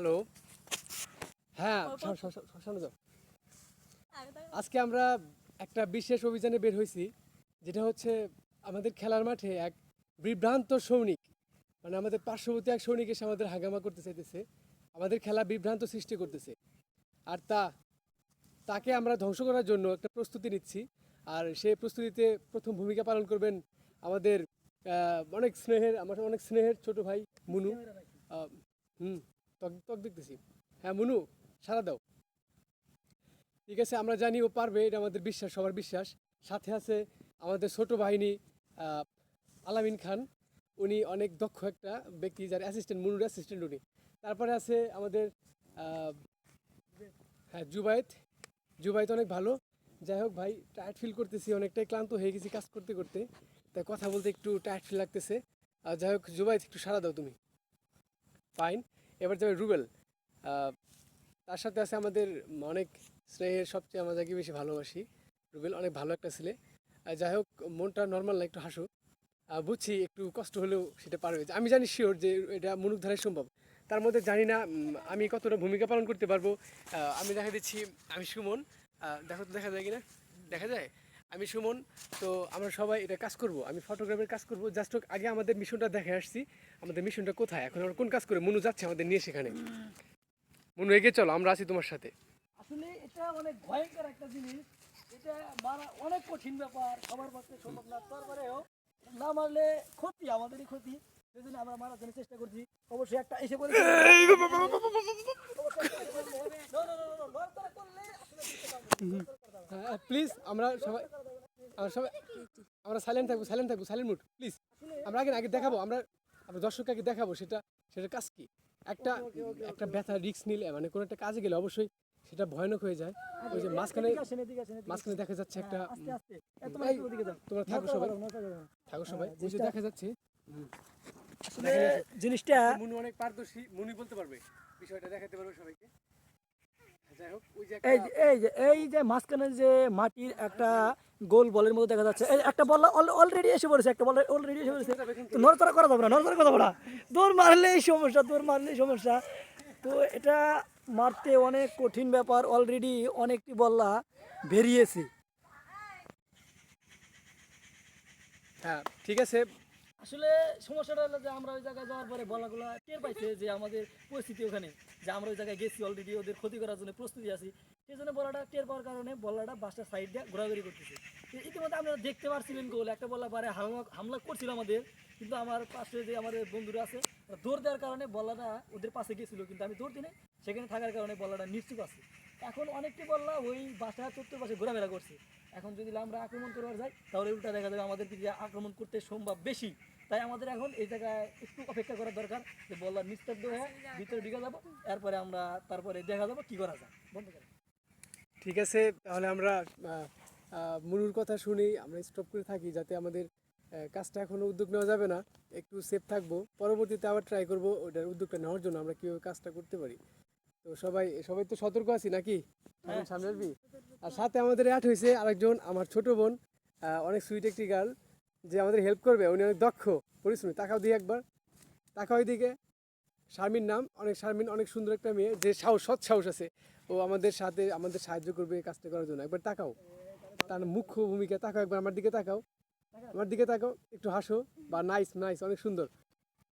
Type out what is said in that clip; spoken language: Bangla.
হ্যালো। হ্যাঁ সামনে যাও। আজকে আমরা একটা বিশেষ অভিযানে বের হয়েছি যেটা হচ্ছে আমাদের খেলার মাঠে এক বিভ্রান্ত সৈনিক মানে আমাদের পার্শ্ববর্তী এক সৈনিক এসে আমাদের হাঙ্গামা করতে চাইতেছে আমাদের খেলা বিভ্রান্ত সৃষ্টি করতেছে। আর তা তাকে আমরা ধ্বংস করার জন্য একটা প্রস্তুতি নিচ্ছি আর সেই প্রস্তুতিতে প্রথম ভূমিকা পালন করবেন আমাদের অনেক স্নেহের আমার অনেক স্নেহের ছোট ভাই মুনু। হুম। ত্বক ত্বক দেখতেছি। হ্যাঁ মুনু, সারা দাও। ঠিক আছে, আমরা জানি ও পারবে, এটা আমাদের বিশ্বাস, সবার বিশ্বাস। সাথে আছে আমাদের ছোট বাহিনী আলামিন খান। উনি অনেক দক্ষ একটা ব্যক্তি, যার অ্যাসিস্ট্যান্ট মুনুর অ্যাসিস্ট্যান্ট উনি। তারপরে আছে আমাদের হ্যাঁ জুবায়েত। জুবায়েত অনেক ভালো। যাই হোক ভাই টায়ার্ড ফিল করতেছি, অনেকটাই ক্লান্ত হয়ে গেছি কাজ করতে করতে। তাই কথা বলতে একটু টায়ার্ড ফিল লাগতেছে। আর যাই হোক, জুবায়েত, একটু সারা দাও তুমি। ফাইন এবার যাবে রুবেল। তার সাথে আছে আমাদের অনেক স্নেহের সবচেয়ে আমরা যাকে বেশি ভালোবাসি, রুবেল অনেক ভালো একটা ছেলে। যাই হোক, মনটা নর্মাল একটু হাসু বুঝছি একটু কষ্ট হলেও সেটা পারবে। আমি জানি শিওর যে এটা মনুক ধারাই সম্ভব। তার মধ্যে জানি না আমি কতটা ভূমিকা পালন করতে পারব। আমি দেখা দিচ্ছি, আমি সুমন। দেখো তো দেখা যায় কিনা? দেখা যায়? আমি সুমন তো আমরা সবাই এটা কাজ করব আমি ফটোগ্রাফের কাজ করব জাস্ট আগে আমাদের মিশনটা দেখে আসছি আমাদের মিশনটা কোথায় এখন আমরা কোন কাজ করে মনু যাচ্ছে আমাদের নিয়ে সেখানে মনু এগিয়ে চলো আমরা আছি তোমার সাথে আসলে এটা অনেক ভয়ঙ্কর একটা জিনিস এটা মারা অনেক কঠিন ব্যাপার সবার পক্ষে সম্ভব না তারপরেও না মারলে ক্ষতি আমাদেরই ক্ষতি সেই জন্য আমরা মারার জন্য চেষ্টা করছি অবশ্যই একটা এসে বলে প্লিজ আমরা সবাই আমরা সবাই আমরা সাইলেন্ট থাকব সাইলেন্ট থাকব সাইলেন্ট মুড প্লিজ আমরা আগে আগে দেখাবো আমরা আমরা দর্শককে আগে দেখাবো সেটা সেটা কাজ কি? একটা একটা ব্যথা রিস্ক নিলে মানে কোনো একটা কাজে গেলে অবশ্যই সেটা ভয়ানক হয়ে যায়। ওই যে মাঝখানে মাঝখানে দেখা যাচ্ছে একটা যাও। তোমরা থাকো সবাই। থাকো সবাই। ওই যে দেখা যাচ্ছে। আসলে জিনিসটা মুনু অনেক পারদর্শী মুনি বলতে পারবে। বিষয়টা দেখাতে পারবে সবাইকে। এই যে এই যে এই যে মাঝখানে যে মাটির একটা গোল বলের মতো দেখা যাচ্ছে। এই একটা বল অলরেডি এসে পড়েছে একটা বল অলরেডি এসে পড়েছে। তো নড়চড়া করা যাবে না নড়চড়া করা যাবে না। দৌড় মারলেই সমস্যা দৌড় মারলেই সমস্যা। তো এটা মারতে অনেক কঠিন ব্যাপার অলরেডি অনেকটি বল্লা বেরিয়েছে। হ্যাঁ ঠিক আছে। আসলে সমস্যাটা হলো যে আমরা ওই জায়গায় যাওয়ার পরে বলাগুলো টের পাইছে যে আমাদের পরিস্থিতি ওখানে। যে আমরা ওই জায়গায় গেছি অলরেডি ওদের ক্ষতি করার জন্য প্রস্তুতি আছি। সেই জন্য বলাটা টের পাওয়ার কারণে বলাটা বাসটা সাইড দিয়ে ঘোরাঘুরি করতেছে। ইতিমধ্যে আপনারা দেখতে পারছিলেন গোল। একটা বলা পারে হামলা করছিল আমাদের। কিন্তু আমার পাশে যে আমাদের বন্ধুরা আছে দৌড় দেওয়ার কারণে বলাটা ওদের পাশে গেছিল কিন্তু আমি দৌড় দিনে সেখানে থাকার কারণে বলাটা নিশ্চুপ আছে। এখন অনেকটি বললা ওই বাসা চত্বর পাশে ঘোরাফেরা করছে। এখন যদি আমরা আক্রমণ করবার যাই, তাহলে উল্টা দেখা যাবে আমাদের দিকে আক্রমণ করতে সম্ভব বেশি। তাই আমাদের এখন এই জায়গায় একটু অপেক্ষা করা দরকার যে বলার নিস্তব্ধ হয়ে ভিতরে ঢুকে যাব, এরপরে আমরা তারপরে দেখা যাব কি করা যায়। বন্ধ ঠিক আছে, তাহলে আমরা মুনুর কথা শুনেই আমরা স্টপ করে থাকি যাতে আমাদের কাজটা এখনও উদ্যোগ নেওয়া যাবে না। একটু সেফ থাকব। পরবর্তীতে আবার ট্রাই করব ওটার উদ্যোগটা নেওয়ার জন্য আমরা কীভাবে কাজটা করতে পারি। তো সবাই সবাই তো সতর্ক আছি নাকি? সামনে আসবি? আর সাথে আমাদের অ্যাড হয়েছে আরেকজন আমার ছোট বোন অনেক সুইট একটি গার্ল যে আমাদের হেল্প করবে। উনি অনেক দক্ষ পরিশ্রমী। তাকাও দিয়ে একবার। তাকাও দিকে শারমিন নাম। অনেক শারমিন অনেক সুন্দর একটা মেয়ে যে সাহস সৎ সাহস আছে। ও আমাদের সাথে আমাদের সাহায্য করবে এই কাজটা করার জন্য। একবার তাকাও। তার মুখ্য ভূমিকা তাকাও একবার আমার দিকে তাকাও। আমার দিকে তাকাও, একটু হাসো বা নাইস নাইস অনেক সুন্দর।